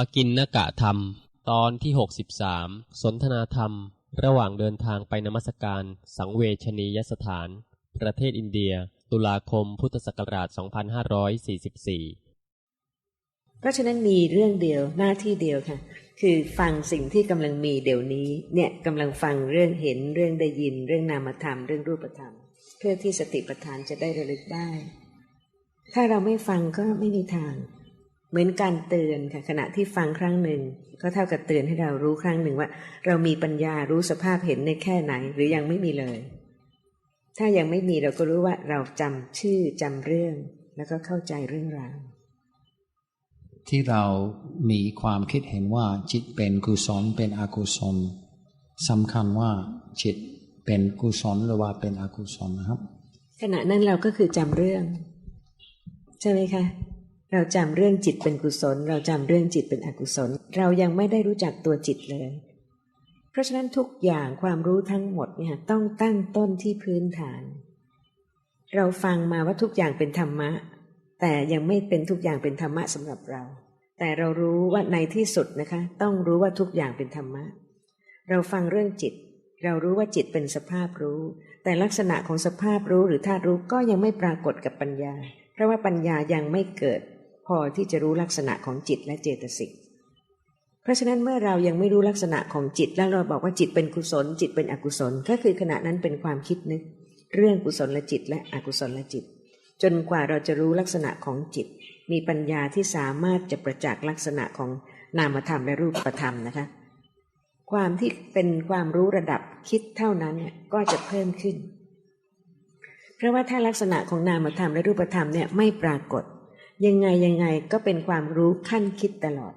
ปกินนกะธรรม ตอนที่ 63 สนทนาธรรม ระหว่างเดินทางไปนมัสการ สังเวชนียสถาน ประเทศอินเดีย ตุลาคมพุทธศักราช 2544 เพราะฉะนั้นมีเรื่องเดียวหน้าที่เดียวค่ะ คือฟังสิ่งที่กำลังมีเดี๋ยวนี้เนี่ยกำลังฟังเรื่องเห็นเรื่องได้ยิน เรื่องนามธรรม เรื่องรูปธรรม เพื่อที่สติปัฏฐานจะได้ระลึกได้ ถ้าเราไม่ฟังก็ไม่มีทาง เหมือนการเตือนค่ะขณะที่ฟังครั้งหนึ่ง ก็เท่ากับเตือนให้เรารู้ครั้งหนึ่งว่า เรามีปัญญารู้สภาพเห็นในแค่ไหนหรือยังไม่มีเลย ถ้ายังไม่มีเราก็รู้ว่าเราจำชื่อจำเรื่อง แล้วก็เข้าใจเรื่องราวที่เรามีความคิดเห็นว่าจิตเป็นกุศลเป็นอกุศลสำคัญว่าจิตเป็นกุศลหรือว่าเป็นอกุศลนะครับ ขณะนั้นเราก็คือจำเรื่อง ใช่ไหมคะ เราจำเรื่องจิตเป็นกุศล เราจำเรื่องจิตเป็นอกุศล เรายังไม่ได้รู้จักตัวจิตเลย เพราะฉะนั้นทุกอย่างความรู้ทั้งหมดเนี่ยต้องตั้งต้นที่พื้นฐาน เราฟังมาว่าทุกอย่างเป็นธรรมะ แต่ยังไม่เป็นทุกอย่างเป็นธรรมะสำหรับเรา แต่เรารู้ว่าในที่สุดนะคะ ต้องรู้ว่าทุกอย่างเป็นธรรมะ เราฟังเรื่องจิต เรารู้ว่าจิตเป็นสภาพรู้ แต่ลักษณะของสภาพรู้หรือธาตุรู้ก็ยังไม่ปรากฏกับปัญญา เพราะว่าปัญญายังไม่เกิด พอที่จะรู้ลักษณะของจิตและเจตสิก เพราะฉะนั้นเมื่อเรายังไม่รู้ลักษณะของจิต แล้วเราบอกว่าจิตเป็นกุศล จิตเป็นอกุศล ก็คือขณะนั้นเป็นความคิดนึก เรื่องกุศลและจิต และอกุศลและจิต จนกว่าเราจะรู้ลักษณะของจิต มีปัญญาที่สามารถจะประจักษ์ลักษณะของนามธรรมและรูปธรรมนะคะ ความที่เป็นความรู้ระดับคิดเท่านั้นเนี่ยก็จะเพิ่มขึ้น เพราะว่าถ้าลักษณะของนามธรรมและรูปธรรมเนี่ยไม่ปรากฏ ยังไงยังไงก็เป็นความรู้ขั้นคิดตลอด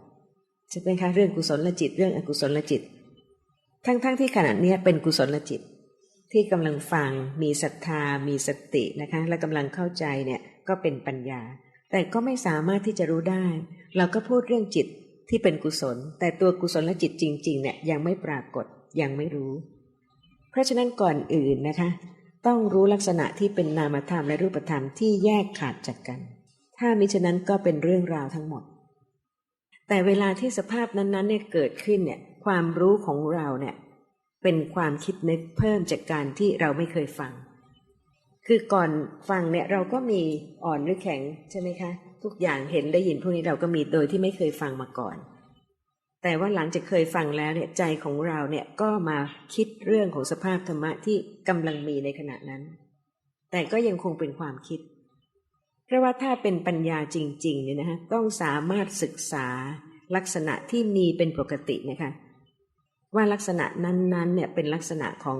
ใช่ไหมคะเรื่องกุศลจิต เรื่องอกุศลจิต ทั้งๆทที่ขณะนี้เป็นกุศลจิต ที่กำลังฟังมีศรัทธา มีสตินะคะ และกำลังเข้าใจเนี่ยก็เป็นปัญญา แต่ก็ไม่สามารถที่จะรู้ได้ เราก็พูดเรื่องจิตที่เป็นกุศล แต่ตัวกุศลจิตจริงๆเนี่ยยังไม่ปรากฏยังไม่รู้ เพราะฉะนั้นก่อนอื่นนะคะ ต้องรู้ลักษณะที่เป็นนามธรรมและรูปธรรมที่แยกขาดจากกัน ถ้ามิฉะนั้นก็เป็นเรื่องราวทั้งหมด แต่เวลาที่สภาพนั้นๆเนี่ยเกิดขึ้นเนี่ยความรู้ของเราเนี่ยเป็นความคิดนึกเพิ่มจากการที่เราไม่เคยฟัง คือก่อนฟังเนี่ยเราก็มีอ่อนหรือแข็งใช่ไหมคะ ทุกอย่างเห็นได้ยินพวกนี้เราก็มีโดยที่ไม่เคยฟังมาก่อน แต่ว่าหลังจากเคยฟังแล้วเนี่ยใจของเราเนี่ยก็มาคิดเรื่องของสภาพธรรมะที่กำลังมีในขณะนั้น แต่ก็ยังคงเป็นความคิด พราะว่าถ้าเป็นปัญญาจริงๆเนี่ยนะคะต้องสามารถศึกษาลักษณะที่มีเป็นปกตินะคะว่าลักษณะนั้นๆเนี่ยเป็นลักษณะของ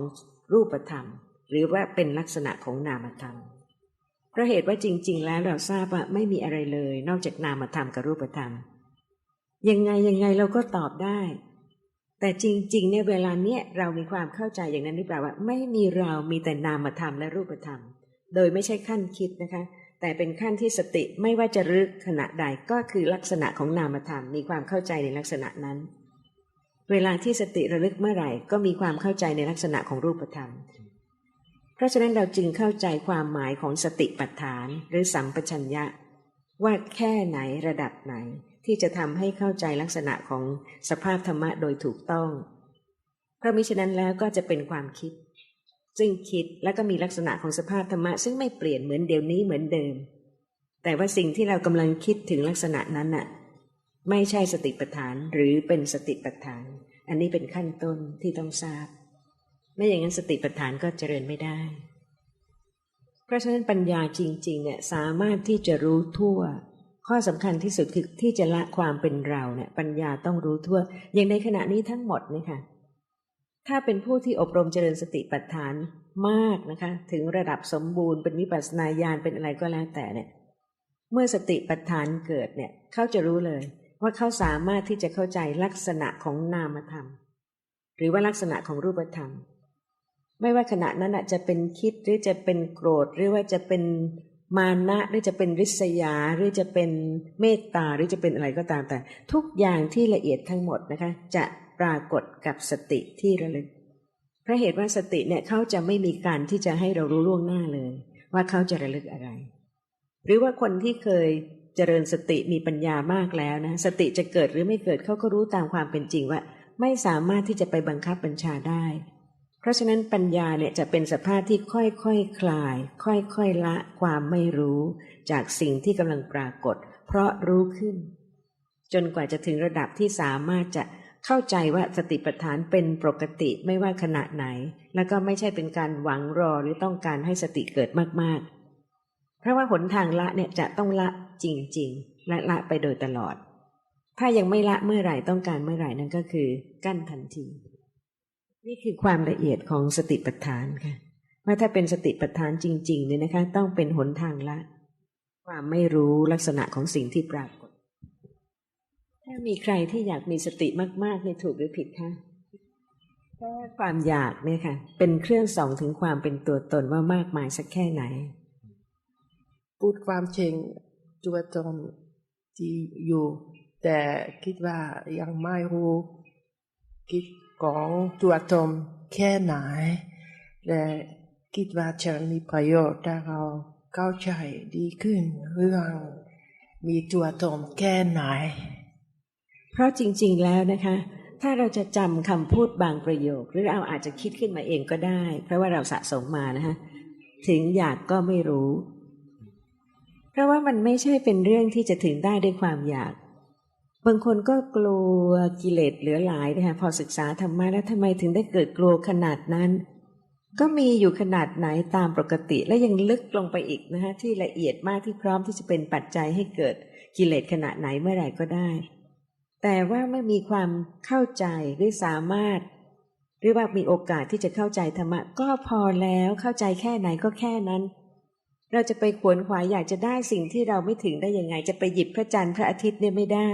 รูปธรรม หรือว่าเป็นลักษณะของนามธรรมเพราะเหตุว่าจริง ๆ แล้วเราทราบว่าไม่มีอะไรเลย นอกจากนามธรรมกับรูปธรรม ยังไงยังไงเราก็ตอบได้ แต่จริงๆเนี่ยเวลาเนี้ยเรามีความเข้าใจอย่างนั้นหรือเปล่าว่า ไม่มีเรามีแต่นามธรรมและรูปธรรม โดยไม่ใช่ขั้นคิดนะคะ แต่เป็นขั้นที่สติไม่ว่าจะรึกขณะใดก็คือลักษณะของนามธรรมมีความเข้าใจในลักษณะนั้น เวลาที่สติระลึกเมื่อไหร่ ก็มีความเข้าใจในลักษณะของรูปธรรม เพราะฉะนั้นเราจึงเข้าใจความหมายของสติปัฏฐาน หรือสัมปชัญญะ ว่าแค่ไหนระดับไหน ที่จะทำให้เข้าใจลักษณะของสภาพธรรมะโดยถูกต้อง เพราะมิฉะนั้นแล้วก็จะเป็นความคิด ซึ่งคิดแล้วก็มีลักษณะของสภาพธรรมะ ซึ่งไม่เปลี่ยนเหมือนเดี๋ยวนี้เหมือนเดิม แต่ว่าสิ่งที่เรากำลังคิดถึงลักษณะนั้นน่ะ ไม่ใช่สติปัฏฐานหรือเป็นสติปัฏฐาน อันนี้เป็นขั้นต้นที่ต้องทราบ ไม่อย่างนั้นสติปัฏฐานก็เจริญไม่ได้ เพราะฉะนั้นปัญญาจริงๆเนี่ยสามารถที่จะรู้ทั่ว ข้อสำคัญที่สุดคือที่จะละความเป็นเราเนี่ยปัญญาต้องรู้ทั่ว อย่างในขณะนี้ทั้งหมดนี่ค่ะ ถ้าเป็นผู้ที่อบรมเจริญสติปัฏฐานมากนะคะ ถึงระดับสมบูรณ์เป็นวิปัสสนาญาณเป็นอะไรก็แล้วแต่เนี่ย เมื่อสติปัฏฐานเกิดเนี่ยเขาจะรู้เลย ว่าเขาสามารถที่จะเข้าใจลักษณะของนามธรรม หรือว่าลักษณะของรูปธรรม ไม่ว่าขณะนั้นจะเป็นคิดหรือจะเป็นโกรธ หรือว่าจะเป็นมานะหรือจะเป็นริษยา หรือจะเป็นเมตตาหรือจะเป็นอะไรก็ตามแต่ ทุกอย่างที่ละเอียดทั้งหมดนะคะ จะ ปรากฏกับสติที่ระลึกพระเหตุว่าสติเนี่ยเขาจะไม่มีการที่จะให้เรารู้ล่วงหน้าเลย ว่าเขาจะระลึกอะไร หรือว่าคนที่เคยเจริญสติมีปัญญามากแล้วนะ สติจะเกิดหรือไม่เกิดเขาก็รู้ตามความเป็นจริงว่า ไม่สามารถที่จะไปบังคับบัญชาได้ เพราะฉะนั้นปัญญาเนี่ยจะเป็นสภาพที่ค่อยๆคคลาย ค่อยๆละความไม่รู้ จากสิ่งที่กำลังปรากฏ เพราะรู้ขึ้น จนกว่าจะถึงระดับที่สามารถจะ เข้าใจว่าสติปัฏฐานเป็นปกติไม่ว่าขณะไหน แล้วก็ไม่ใช่เป็นการหวังรอหรือต้องการให้สติเกิดมากๆ เพราะว่าหนทางละเนี่ยจะต้องละจริงๆ และละไปโดยตลอด ถ้ายังไม่ละเมื่อไหร่ต้องการเมื่อไหร่นั่นก็คือ กั้นทันที นี่คือความละเอียดของสติปัฏฐานค่ะว่าถ้าเป็นสติปัฏฐานจริงๆเนี่ยนะคะ ต้องเป็นหนทางละ ความไม่รู้ลักษณะของสิ่งที่ปราก ถ้ามีใครที่อยากมีสติมากๆในถูกหรือผิดคะเพราะความอยากเนี่ยค่ะ เป็นเครื่องส่องถึงความเป็นตัวตนว่ามากมายสักแค่ไหน พูดความจริงตัวตนที่อยู่ แต่คิดว่ายังไม่รู้คิดของตัวตนแค่ไหนและคิดว่าจะมีประโยชน์ถ้าเราเข้าใจดีขึ้นเรื่องมีตัวตนแค่ไหน เพราะจริง ๆ แล้วนะคะ ถ้าเราจะจำคำพูดบางประโยค หรือเราอาจจะคิดขึ้นมาเองก็ได้ เพราะว่าเราสะสมมานะคะถึงอยากก็ไม่รู้ เพราะว่ามันไม่ใช่เป็นเรื่องที่จะถึงได้ด้วยความอยาก บางคนก็กลัวกิเลสเหลือหลายนะคะพอศึกษาธรรมะแล้วทำไมถึงได้เกิดกลัวขนาดนั้น ก็มีอยู่ขนาดไหนตามปกติและยังลึกลงไปอีกนะคะที่ละเอียดมากที่พร้อมที่จะเป็นปัจจัยให้เกิดกิเลสขนาดไหนเมื่อไหร่ก็ได้ แต่ว่าเมื่อมีความเข้าใจหรือสามารถ หรือว่ามีโอกาสที่จะเข้าใจธรรมะก็พอแล้วเข้าใจแค่ไหนก็แค่นั้น เราจะไปขวนขวายอยากจะได้สิ่งที่เราไม่ถึงได้ยังไง จะไปหยิบพระจันทร์พระอาทิตย์เนี่ยไม่ได้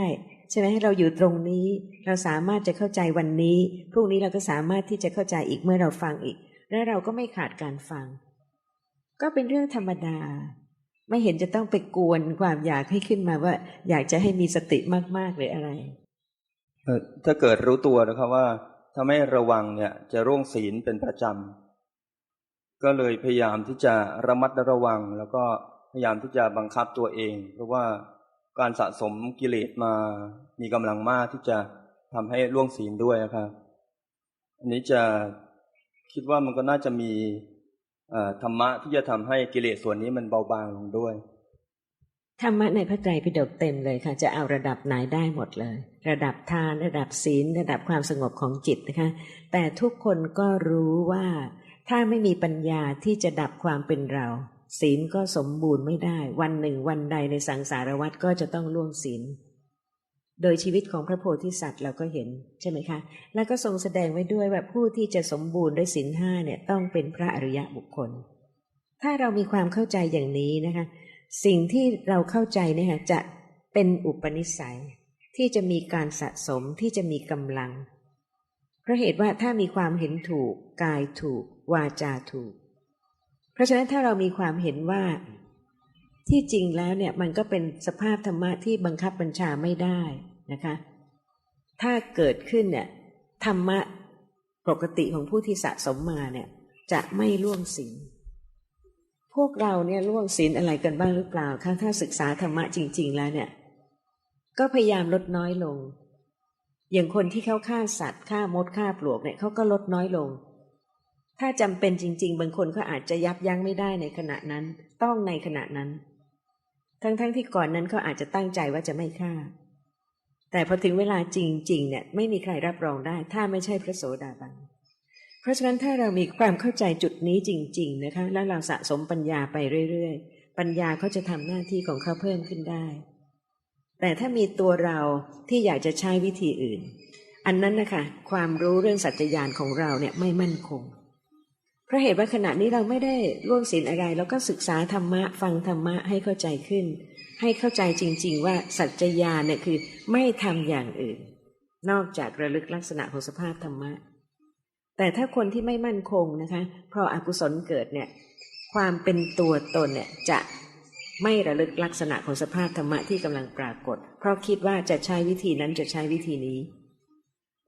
ใช่ไหมให้เราอยู่ตรงนี้ เราสามารถจะเข้าใจวันนี้พรุ่งนี้เราก็สามารถที่จะเข้าใจอีกเมื่อเราฟังอีก และเราก็ไม่ขาดการฟัง ก็เป็นเรื่องธรรมดา ไม่เห็นจะต้องไปกวนความอยากให้ขึ้นมาว่า อยากจะให้มีสติมากๆหรืออะไรถ้าเกิดรู้ตัวนะครับว่า ถ้าไม่ระวังเนี่ยจะร่วงศีลเป็นประจำก็เลยพยายามที่จะระมัดระวัง แล้วก็พยายามที่จะบังคับตัวเอง เพราะว่าการสะสมกิเลสมามีกำลังมากที่จะทำให้ร่วงศีลด้วยนะครับอันนี้จะคิดว่ามันก็น่าจะมี ธรรมะที่จะทำให้กิเลสส่วนนี้มันเบาบางลงด้วย ธรรมะในพระไตรปิฎกเต็มเลยค่ะ จะเอาระดับไหนได้หมดเลย ระดับทานระดับศีล ระดับความสงบของจิตนะคะ แต่ทุกคนก็รู้ว่าถ้าไม่มีปัญญาที่จะดับความเป็นเรา ศีลก็สมบูรณ์ไม่ได้ วันหนึ่งวันใดในสังสารวัฏก็จะต้องล่วงศีล โดยชีวิตของพระโพธิสัตว์เราก็เห็นใช่ไหมคะ แล้วก็ทรงแสดงไว้ด้วยว่าผู้ที่จะสมบูรณ์ด้วยศีลห้าเนี่ยต้องเป็นพระอริยะบุคคล ถ้าเรามีความเข้าใจอย่างนี้นะคะ สิ่งที่เราเข้าใจเนี่ยจะเป็นอุปนิสัย ที่จะมีการสะสมที่จะมีกำลัง เพราะเหตุว่าถ้ามีความเห็นถูกกายถูก วาจาถูก เพราะฉะนั้นถ้าเรามีความเห็นว่าที่จริงแล้วเนี่ยมันก็เป็นสภาพธรรมะที่บังคับบัญชาไม่ได้ นะคะ ถ้าเกิดขึ้นเนี่ยธรรมะปกติของผู้ที่สะสมมาเนี่ย จะไม่ล่วงศีลพวกเราเนี่ยล่วงศีลอะไรกันบ้างหรือเปล่าคะถ้าศึกษาธรรมะจริง ๆ แล้วเนี่ย ก็พยายามลดน้อยลง อย่างคนที่เขาฆ่าสัตว์ฆ่ามดฆ่าปลวกเนี่ยเขาก็ลดน้อยลง ถ้าจำเป็นจริง ๆ บางคนก็อาจจะยับยั้งไม่ได้ในขณะนั้น ต้องในขณะนั้น ทั้งๆทที่ก่อนนั้นเขาอาจจะตั้งใจว่าจะไม่ฆ่า แต่พอถึงเวลาจริงๆเนี่ยไม่มีใครรับรองได้ ถ้าไม่ใช่พระโสดาบัน เพราะฉะนั้นถ้าเรามีความเข้าใจจุดนี้จริง ๆ นะคะ แล้วเราสะสมปัญญาไปเรื่อยๆ ปัญญาเขาจะทำหน้าที่ของเขาเพิ่มขึ้นได้ แต่ถ้ามีตัวเราที่อยากจะใช้วิธีอื่น อันนั้นนะคะความรู้เรื่องสัจจญาณของเราเนี่ยไม่มั่นคงเพราะเหตุว่าขณะนี้เราไม่ได้ร่วงศีลอะไร แล้วก็ศึกษาธรรมะ ฟังธรรมะให้เข้าใจขึ้น ให้เข้าใจจริง ๆ ว่าสัจจญาเนี่ยคือไม่ทำอย่างอื่น นอกจากระลึกลักษณะของสภาพธรรมะ แต่ถ้าคนที่ไม่มั่นคงนะคะพราะอกุศลเกิดเนี่ยความเป็นตัวตนเนี่ยจะไม่ระลึกลักษณะของสภาพธรรมะที่กำลังปรากฏ เพราะคิดว่าจะใช้วิธีนั้นจะใช้วิธีนี้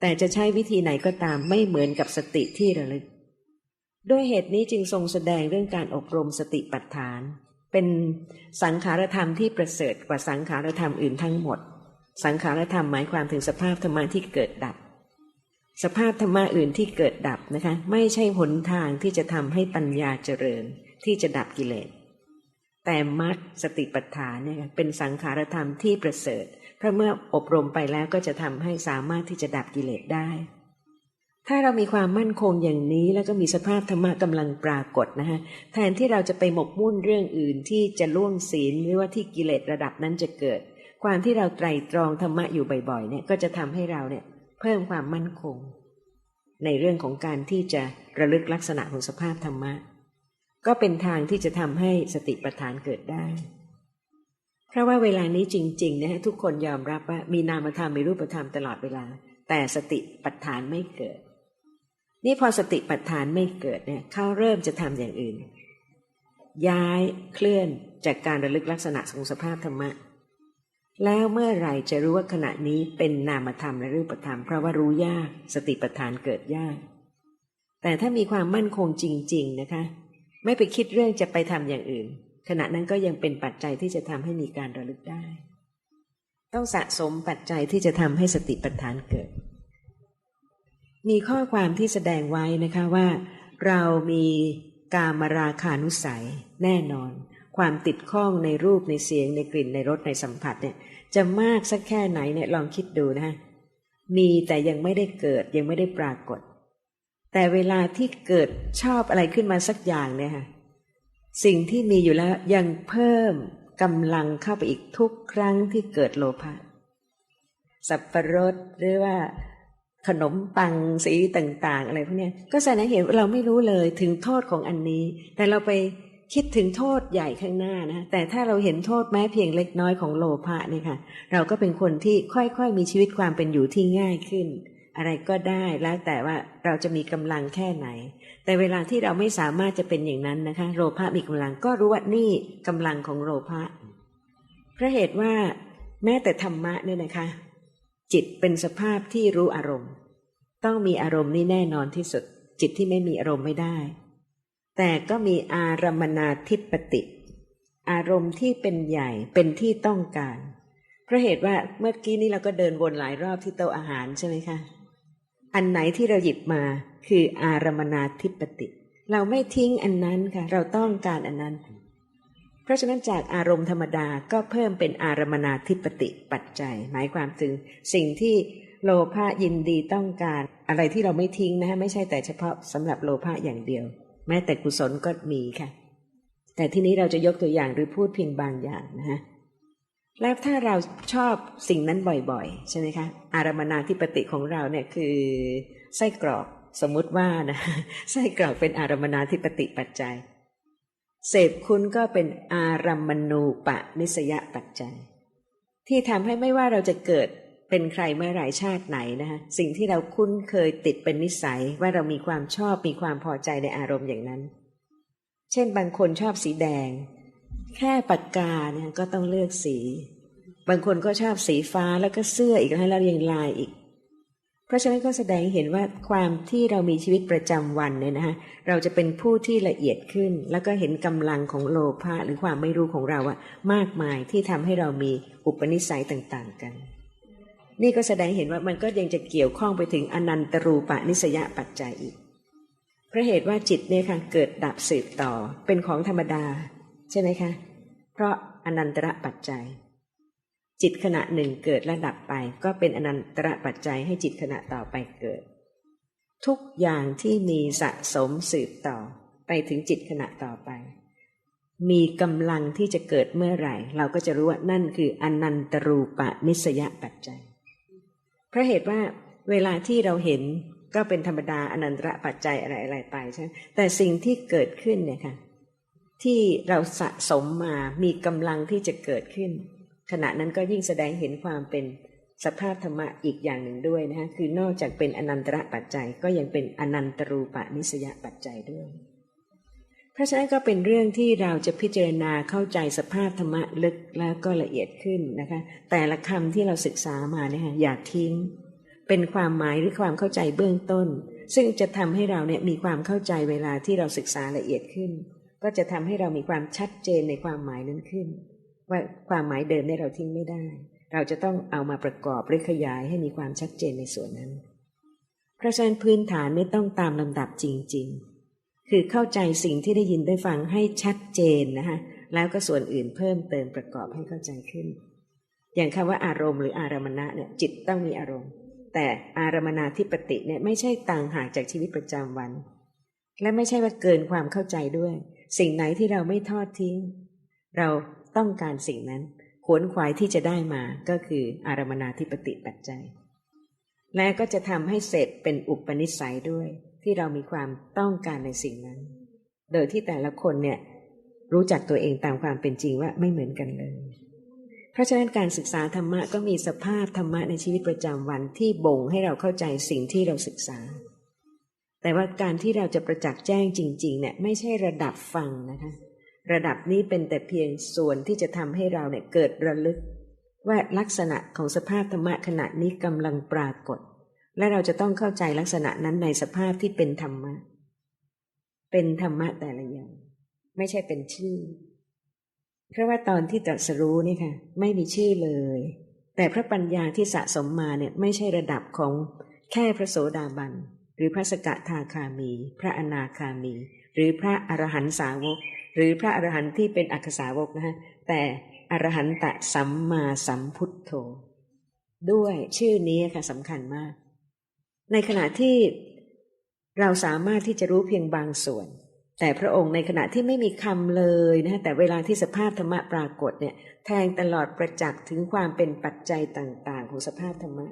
แต่จะใช้วิธีไหนก็ตามไม่เหมือนกับสติที่ระลึก ด้วยเหตุนี้จึงทรงแสดงเรื่องการอบรมสติปัฏฐาน เป็นสังขารธรรมที่ประเสริฐกว่าสังขารธรรมอื่นทั้งหมด สังขารธรรมหมายความถึงสภาพธรรมะที่เกิดดับ สภาพธรรมะอื่นที่เกิดดับนะคะ ไม่ใช่หนทางที่จะทำให้ปัญญาเจริญที่จะดับกิเลส แต่มรรคสติปัฏฐานเนี่ยเป็นสังขารธรรมที่ประเสริฐ เพราะเมื่ออบรมไปแล้วก็จะทำให้สามารถที่จะดับกิเลสได้ ถ้าเรามีความมั่นคงอย่างนี้แล้วก็มีสภาพธรรมะกำลังปรากฏนะฮะแทนที่เราจะไปหมกมุ่นเรื่องอื่นที่จะล่วงศีลหรือว่าที่กิเลสระดับนั้นจะเกิด ความที่เราไตรตรองธรรมะอยู่บ่อยๆเนี่ยก็จะทำให้เราเนี่ยเพิ่มความมั่นคง ในเรื่องของการที่จะระลึกลักษณะของสภาพธรรมะ ก็เป็นทางที่จะทำให้สติปัฏฐานเกิดได้เพราะว่าเวลานี้จริงๆนะฮะทุกคนยอมรับว่ามีนามธรรมมีรูปธรรมตลอดเวลา แต่สติปัฏฐานไม่เกิด นี่พอสติปัฏฐานไม่เกิดเนี่ยเขาเริ่มจะทำอย่างอื่น ย้ายเคลื่อนจากการระลึกลักษณะของสภาพธรรมะ แล้วเมื่อไหร่จะรู้ว่าขณะนี้เป็นนามธรรมและรูปธรรม เพราะว่ารู้ยากสติปัฏฐานเกิดยาก แต่ถ้ามีความมั่นคงจริง ๆนะคะ ไม่ไปคิดเรื่องจะไปทำอย่างอื่น ขณะนั้นก็ยังเป็นปัจจัยที่จะทำให้มีการระลึกได้ ต้องสะสมปัจจัยที่จะทำให้สติปัฏฐานเกิด มีข้อความที่แสดงไว้นะคะว่า เรามีกามราคานุสัยแน่นอน ความติดข้องในรูปในเสียงในกลิ่นในรสในสัมผัสเนี่ย จะมากสักแค่ไหนเนี่ยลองคิดดูนะฮะมีแต่ยังไม่ได้เกิดยังไม่ได้ปรากฏ แต่เวลาที่เกิดชอบอะไรขึ้นมาสักอย่างเนี่ยค่ะสิ่งที่มีอยู่แล้วยังเพิ่มกำลังเข้าไปอีกทุกครั้งที่เกิดโลภะสับประรดหรือว่า ขนมปังสีต่างๆ อะไรพวกนี้ก็แสดงเห็นเราไม่รู้เลยถึงโทษของอันนี้ แต่เราไปคิดถึงโทษใหญ่ข้างหน้านะแต่ถ้าเราเห็นโทษแม้เพียงเล็กน้อยของโลภะนี่ค่ะ เราก็เป็นคนที่ค่อยๆมีชีวิตความเป็นอยู่ที่ง่ายขึ้น อะไรก็ได้แล้วแต่ว่าเราจะมีกำลังแค่ไหน แต่เวลาที่เราไม่สามารถจะเป็นอย่างนั้นนะคะ โลภะมีกำลังก็รู้ว่านี่กำลังของโลภะเพราะเหตุว่าแม้แต่ธรรมะเนี่ยนะคะ จิตเป็นสภาพที่รู้อารมณ์ ต้องมีอารมณ์นี่แน่นอนที่สุด จิตที่ไม่มีอารมณ์ไม่ได้ แต่ก็มีอารมนาทิปติ อารมณ์ที่เป็นใหญ่เป็นที่ต้องการ เพราะเหตุว่าเมื่อกี้นี้เราก็เดินวนหลายรอบที่โต๊ะอาหารใช่ไหมคะ อันไหนที่เราหยิบมาคืออารมนาทิปติ เราไม่ทิ้งอันนั้นค่ะ เราต้องการอันนั้น ราะฉะนั้นจากอารมณ์ธรรมดาก็เพิ่มเป็นอารมนาทิปติปัจจัย หมายความถึงสิ่งที่โลภะยินดีต้องการอะไรที่เราไม่ทิ้งนะฮะไม่ใช่แต่เฉพาะสำหรับโลภะอย่างเดียว แม้แต่กุศลก็มีค่ะ แต่ที่นี้เราจะยกตัวอย่างหรือพูดเพียงบางอย่างนะฮะแล้วถ้าเราชอบสิ่งนั้นบ่อยๆ ใช่ไหมคะ อารมนาธิปติของเราเนี่ยคือไส้กรอกสมมุติว่านะไส้กรอกเป็นอารมนาธิปติปัจจัย เสพคุณก็เป็นอารัมมณูปนิสยปัจจัยที่ทำให้ไม่ว่าเราจะเกิดเป็นใครเมื่อไรชาติไหนนะคะสิ่งที่เราคุ้นเคยติดเป็นนิสัยว่าเรามีความชอบมีความพอใจในอารมณ์อย่างนั้น เช่นบางคนชอบสีแดง แค่ปากกาเนี่ยก็ต้องเลือกสี บางคนก็ชอบสีฟ้าแล้วก็เสื้ออีกให้แล้วยังลายอีก เพราะฉะนั้นก็แสดงเห็นว่าความที่เรามีชีวิตประจำวันเนี่ยนะคะเราจะเป็นผู้ที่ละเอียดขึ้น แล้วก็เห็นกำลังของโลภะหรือความไม่รู้ของเราอะมากมายที่ทำให้เรามีอุปนิสัยต่างๆกัน นี่ก็แสดงเห็นว่ามันก็ยังจะเกี่ยวข้องไปถึงอนันตรูปนิสยปัจจัยอีกเพราะเหตุว่าจิตเนี่ยค่ะเกิดดับสืบต่อเป็นของธรรมดา ใช่ไหมคะ เพราะอนันตระปัจจัย จิตขณะหนึ่งเกิดและดับไป ก็เป็นอนันตระปัจจัยให้จิตขณะต่อไปเกิด ทุกอย่างที่มีสะสมสืบต่อ ไปถึงจิตขณะต่อไป มีกำลังที่จะเกิดเมื่อไหร่ เราก็จะรู้ว่านั่นคืออนันตรูปะนิสยปัจจัยเพราะเหตุว่าเวลาที่เราเห็นก็เป็นธรรมดาอนันตระปัจจัยอะไรอะไรไปใช่ไหมแต่สิ่งที่เกิดขึ้นเนี่ยค่ะที่เราสะสมมามีกำลังที่จะเกิดขึ้น ขณะนั้นก็ยิ่งแสดงเห็นความเป็นสภาพธรรมะอีกอย่างหนึ่งด้วยนะคะคือนอกจากเป็นอนันตระปัจจัยก็ยังเป็นอนันตรูปนิสยปัจจัยด้วย เพราะฉะนั้นก็เป็นเรื่องที่เราจะพิจารณาเข้าใจสภาพธรรมะลึกแล้วก็ละเอียดขึ้นนะคะ แต่ละคำที่เราศึกษามาเนี่ยอย่าทิ้ง เป็นความหมายหรือความเข้าใจเบื้องต้น ซึ่งจะทำให้เราเนี่ยมีความเข้าใจเวลาที่เราศึกษาละเอียดขึ้น ก็จะทำให้เรามีความชัดเจนในความหมายนั้นขึ้น ว่าความหมายเดิมเนี่ยเราทิ้งไม่ได้ เราจะต้องเอามาประกอบหรือขยายให้มีความชัดเจนในส่วนนั้น เพราะฉะนั้นพื้นฐานไม่ต้องตามลำดับจริง ๆ คือเข้าใจสิ่งที่ได้ยินได้ฟังให้ชัดเจนนะคะแล้วก็ส่วนอื่นเพิ่มเติมประกอบให้เข้าใจขึ้น อย่างคำว่าอารมณ์หรืออารมณะเนี่ยจิตต้องมีอารมณ์ แต่อารมณาธิปติเนี่ยไม่ใช่ต่างหากจากชีวิตประจำวัน และไม่ใช่ว่าเกินความเข้าใจด้วย สิ่งไหนที่เราไม่ทอดทิ้ง เรา ต้องการสิ่งนั้นขวนขวายที่จะได้มาก็คืออารมณนาธิปติปัจจัย และก็จะทำให้เสร็จเป็นอุปนิสัยด้วย ที่เรามีความต้องการในสิ่งนั้น โดยที่แต่ละคนเนี่ยรู้จักตัวเองตามความเป็นจริงว่าไม่เหมือนกันเลย เพราะฉะนั้นการศึกษาธรรมะก็มีสภาพธรรมะในชีวิตประจำวันที่บ่งให้เราเข้าใจสิ่งที่เราศึกษา แต่ว่าการที่เราจะประจักษ์แจ้งจริง ๆ เนี่ยไม่ใช่ระดับฟังนะคะ ระดับนี้เป็นแต่เพียงส่วนที่จะทำให้เราเนี่ยเกิดระลึก ว่าลักษณะของสภาพธรรมะขณะนี้กำลังปรากฏ และเราจะต้องเข้าใจลักษณะนั้นในสภาพที่เป็นธรรมะ เป็นธรรมะแต่ละอย่าง ไม่ใช่เป็นชื่อ เพราะว่าตอนที่ตรัสรู้นี่ค่ะ ไม่มีชื่อเลย แต่พระปัญญาที่สะสมมาเนี่ยไม่ใช่ระดับของแค่พระโสดาบัน หรือพระสกทาคามี พระอนาคามี หรือพระอรหันตสาวก หรือพระอรหันต์ที่เป็นอักษาวกนะฮะแต่อรหันตะสัมมาสัมพุทโธด้วยชื่อนี้ค่ะสำคัญมาก ในขณะที่เราสามารถที่จะรู้เพียงบางส่วน แต่พระองค์ในขณะที่ไม่มีคำเลยนะแต่เวลาที่สภาพธรรมะปรากฏเนี่ย แทงตลอดประจักษ์ถึงความเป็นปัจจัยต่าง ๆ ของสภาพธรรมะ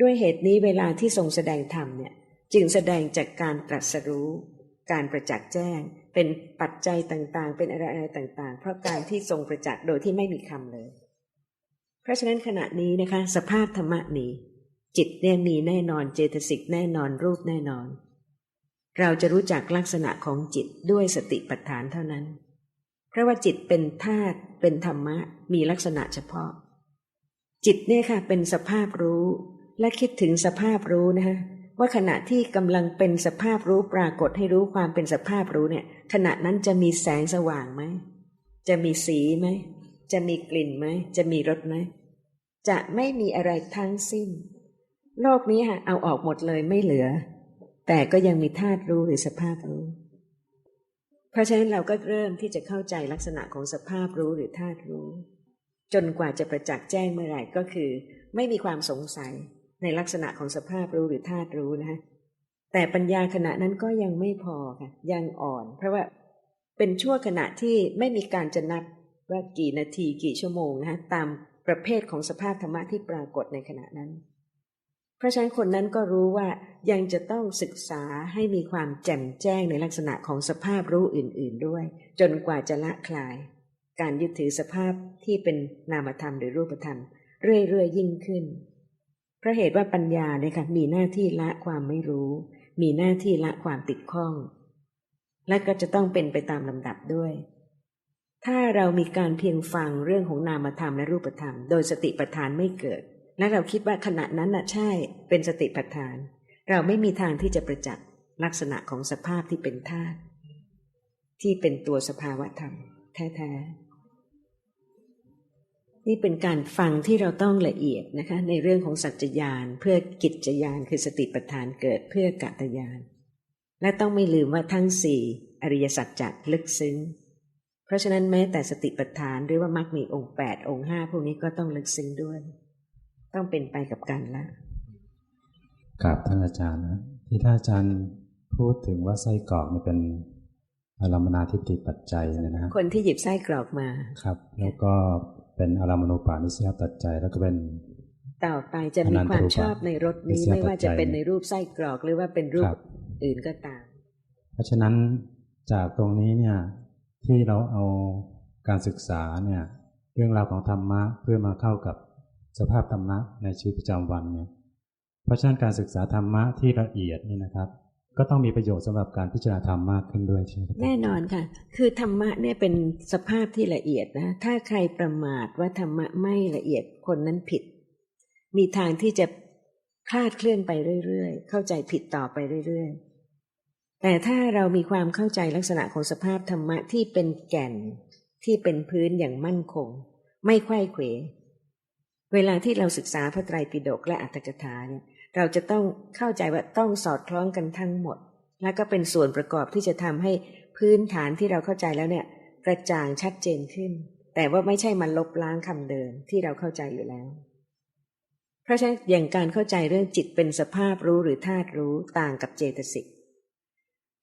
ด้วยเหตุนี้เวลาที่ทรงแสดงธรรมเนี่ย จึงแสดงจากการตรัสรู้ การประจักษ์แจ้ง เป็นปัจจัยต่างๆ เป็นอะไรอะไรต่างๆ เพราะการที่ทรงประจักษ์โดยที่ไม่มีคำเลย เพราะฉะนั้นขณะนี้นะคะ สภาพธรรมะนี้ จิตเนี่ยมีแน่นอนเจตสิกแน่นอนรูปแน่นอน เราจะรู้จักลักษณะของจิตด้วยสติปัฏฐานเท่านั้น เพราะว่าจิตเป็นธาตุเป็นธรรมะมีลักษณะเฉพาะ จิตเนี่ยค่ะเป็นสภาพรู้และคิดถึงสภาพรู้นะคะ ว่าขณะที่กำลังเป็นสภาพรู้ปรากฏให้รู้ความเป็นสภาพรู้เนี่ย ขณะนั้นจะมีแสงสว่างไหม จะมีสีไหม จะมีกลิ่นไหม จะมีรสไหม จะไม่มีอะไรทั้งสิ้น โลกนี้ค่ะเอาออกหมดเลยไม่เหลือ แต่ก็ยังมีธาตุรู้หรือสภาพรู้ เพราะฉะนั้นเราก็เริ่มที่จะเข้าใจลักษณะของสภาพรู้หรือธาตุรู้ จนกว่าจะประจักษ์แจ้งเมื่อไหร่ก็คือ ไม่มีความสงสัย ในลักษณะของสภาพรู้หรือธาตุรู้นะฮะแต่ปัญญาขณะนั้นก็ยังไม่พอค่ะ ยังอ่อน เพราะว่าเป็นช่วงขณะที่ไม่มีการจะนับว่ากี่นาทีกี่ชั่วโมงนะตามประเภทของสภาพธรรมะที่ปรากฏในขณะนั้น เพราะฉะนั้นคนนั้นก็รู้ว่ายังจะต้องศึกษาให้มีความแจ่มแจ้งในลักษณะของสภาพรู้อื่น ๆด้วย จนกว่าจะละคลาย การยึดถือสภาพที่เป็นนามธรรมหรือรูปธรรม เรื่อยๆยิ่งขึ้น เพราะเหตุว่าปัญญาเนี่ยค่ะมีหน้าที่ละความไม่รู้ มีหน้าที่ละความติดข้อง และก็จะต้องเป็นไปตามลำดับด้วย ถ้าเรามีการเพียงฟังเรื่องของนามธรรมและรูปธรรม โดยสติปัฏฐานไม่เกิด และเราคิดว่าขณะนั้นน่ะใช่ เป็นสติปัฏฐาน เราไม่มีทางที่จะประจักษ์ลักษณะของสภาพที่เป็นธาตุที่เป็นตัวสภาวะธรรม แท้ๆ นี่เป็นการฟังที่เราต้องละเอียดนะคะในเรื่องของสัจจญาณเพื่อกิจญาณคือสติปัฏฐานเกิดเพื่อกัตญาณและต้องไม่ลืมว่าทั้งสี่อริยสัจจะลึกซึ้ง เพราะฉะนั้นแม้แต่สติปัฏฐานหรือว่ามรรคมีองค์แปดองค์ห้าพวกนี้ก็ต้องลึกซึ้งด้วย ต้องเป็นไปกับการละกราบท่านอาจารย์นะที่ท่านอาจารย์พูดถึงว่าไส้กรอกนี่เป็นอารมณนาทิฏฐิปัจจัยนะครับคนที่หยิบไส้กรอกมาครับ แล้วก็ เป็นอารมณูปานิสยปัจจัยแล้วก็เป็นต่อไปจะมีความชอบในรถนี้ไม่ว่าจะเป็นในรูปไส้กรอกหรือว่าเป็นรูปอื่นก็ตาม เพราะฉะนั้นจากตรงนี้เนี่ยที่เราเอาการศึกษาเนี่ยเรื่องราวของธรรมะเพื่อมาเข้ากับสภาพธรรมะในชีวิตประจำวันเนี่ยเพราะฉะนั้นการศึกษาธรรมะที่ละเอียดนี่นะครับ ก็ต้องมีประโยชน์สำหรับการพิจารณาธรรมมากขึ้นด้วยใช่ไหมแน่นอนค่ะ คือธรรมะเนี่ยเป็นสภาพที่ละเอียดนะ ถ้าใครประมาทว่าธรรมะไม่ละเอียดคนนั้นผิด มีทางที่จะคลาดเคลื่อนไปเรื่อยๆ เข้าใจผิดต่อไปเรื่อยๆ แต่ถ้าเรามีความเข้าใจลักษณะของสภาพธรรมะที่เป็นแก่นที่เป็นพื้นอย่างมั่นคง ไม่ไขว้เขว เวลาที่เราศึกษาพระไตรปิฎกและอัตถกถาเนี่ย เราจะต้องเข้าใจว่าต้องสอดคล้องกันทั้งหมด และก็เป็นส่วนประกอบที่จะทำให้พื้นฐานที่เราเข้าใจแล้วเนี่ยกระจ่างชัดเจนขึ้น แต่ว่าไม่ใช่มันลบล้างคำเดิมที่เราเข้าใจอยู่แล้ว เพราะฉะนั้นอย่างการเข้าใจเรื่องจิตเป็นสภาพรู้หรือธาตุรู้ต่างกับเจตสิก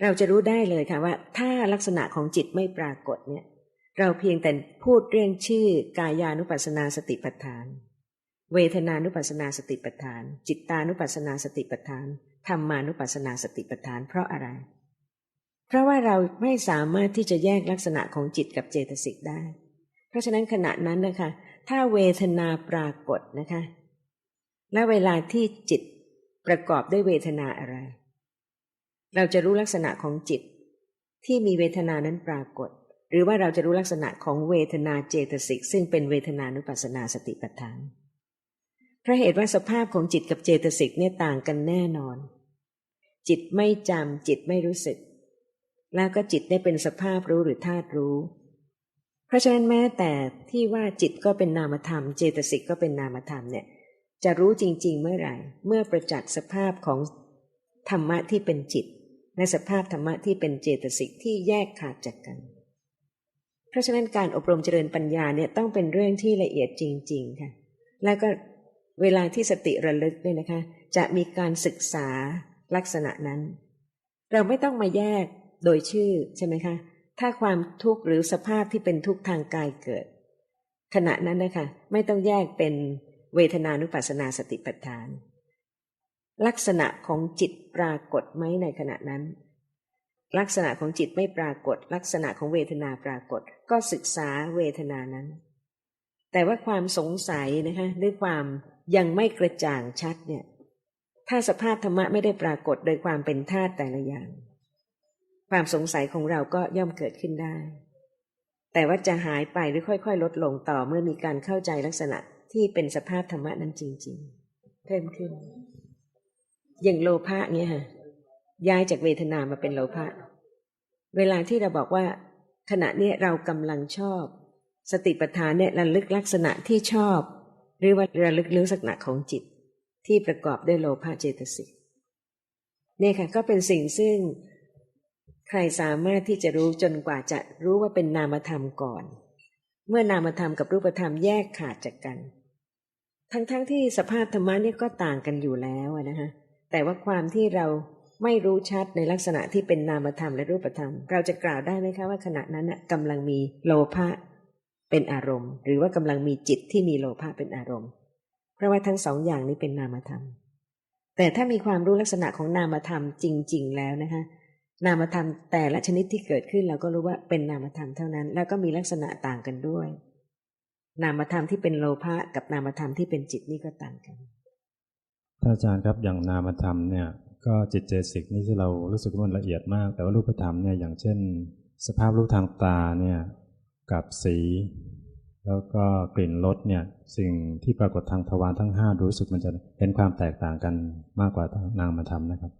เราจะรู้ได้เลยค่ะว่า ถ้าลักษณะของจิตไม่ปรากฏเนี่ย เราเพียงแต่พูดเรื่องชื่อกายานุปัสสนาสติปัฏฐาน เวทนานุปัสสนาสติปัฏฐาน จิตตานุปัสสนาสติปัฏฐานธรรมานุปัสสนาสติปัฏฐาน เพราะอะไร เพราะว่าเราไม่สามารถที่จะแยกลักษณะของจิตกับเจตสิกได้ เพราะฉะนั้นขณะนั้นนะคะ ถ้าเวทนาปรากฏนะคะ และเวลาที่จิตประกอบด้วยเวทนาอะไร เราจะรู้ลักษณะของจิตที่มีเวทนานั้นปรากฏ หรือว่าเราจะรู้ลักษณะของเวทนาเจตสิกซึ่งเป็นเวทนานุปัสสนาสติปัฏฐาน พราะเหตุว่าสภาพของจิตกับเจตสิกเนี่ยต่างกันแน่นอน จิตไม่จำจิตไม่รู้สึก แล้วก็จิตได้เป็นสภาพรู้หรือธาตุรู้ เพราะฉะนั้นแม้แต่ที่ว่าจิตก็เป็นนามธรรม เจตสิกก็เป็นนามธรรมเนี่ย จะรู้จริง ๆ เมื่อไหร่ เมื่อประจักษ์สภาพของธรรมะที่เป็นจิตในสภาพธรรมะที่เป็นเจตสิกที่แยกขาดจากกัน เพราะฉะนั้นการอบรมเจริญปัญญาเนี่ยต้องเป็นเรื่องที่ละเอียดจริง ๆ ค่ะ แล้วก็ เวลาที่สติระลึกเนี่ยนะคะ จะมีการศึกษาลักษณะนั้น เราไม่ต้องมาแยกโดยชื่อใช่ไหมคะ ถ้าความทุกข์หรือสภาพที่เป็นทุกข์ทางกายเกิด ขณะนั้นนะคะไม่ต้องแยกเป็นเวทนานุปัสสนาสติปัฏฐาน ลักษณะของจิตปรากฏไหมในขณะนั้น ลักษณะของจิตไม่ปรากฏ ลักษณะของเวทนาปรากฏ ก็ศึกษาเวทนานั้น แต่ว่าความสงสัยนะคะด้วยความยังไม่กระจ่างชัดเนี่ย ถ้าสภาพธรรมะไม่ได้ปรากฏโดยความเป็นธาตุแต่ละอย่าง ความสงสัยของเราก็ย่อมเกิดขึ้นได้ แต่ว่าจะหายไปหรือค่อยๆ ลดลงต่อเมื่อมีการเข้าใจลักษณะที่เป็นสภาพธรรมะนั้นจริง ๆ เพิ่มขึ้น อย่างโลภะเนี่ยค่ะย้ายจากเวทนามาเป็นโลภะ เวลาที่เราบอกว่า ขณะนี้เรากำลังชอบ สติปัฏฐานเนี่ยระลึกลักษณะที่ชอบ หรือว่าระลึกรู้ลักษณะของจิต ที่ประกอบด้วยโลภะเจตสิกเนี่ยค่ะก็เป็นสิ่งซึ่งใครสามารถที่จะรู้จนกว่าจะรู้ว่าเป็นนามธรรมก่อน เมื่อนามธรรมกับรูปธรรมแยกขาดจากกัน ทั้งๆทที่สภาพธรรมะเนี่ยก็ต่างกันอยู่แล้วนะคะแต่ว่าความที่เราไม่รู้ชัดในลักษณะที่เป็นนามธรรมและรูปธรรม เราจะกล่าวได้ไหมคะว่าขณะนั้นกำลังมีโลภะ เป็นอารมณ์ หรือว่ากำลังมีจิตที่มีโลภะเป็นอารมณ์ เพราะว่าทั้งสองอย่างนี้เป็นนามธรรม แต่ถ้ามีความรู้ลักษณะของนามธรรมจริง ๆ แล้วนะคะนามธรรมแต่ละชนิดที่เกิดขึ้นเราก็รู้ว่าเป็นนามธรรมเท่านั้น แล้วก็มีลักษณะต่างกันด้วย นามธรรมที่เป็นโลภะกับนามธรรมที่เป็นจิตนี่ก็ต่างกันท่านอาจารย์ครับอย่างนามธรรมเนี่ย ก็จิตเจสิกนี่ที่เรารู้สึกว่ามันละเอียดมาก แต่ว่ารูปธรรมเนี่ยอย่างเช่น สภาพรูปทางตาเนี่ย กับสี แล้วก็กลิ่นรสเนี่ยสิ่งที่ปรากฏทางทวารทั้งห้ารู้สึกมันจะเห็นความแตกต่างกันมากกว่านางมาทำนะครับ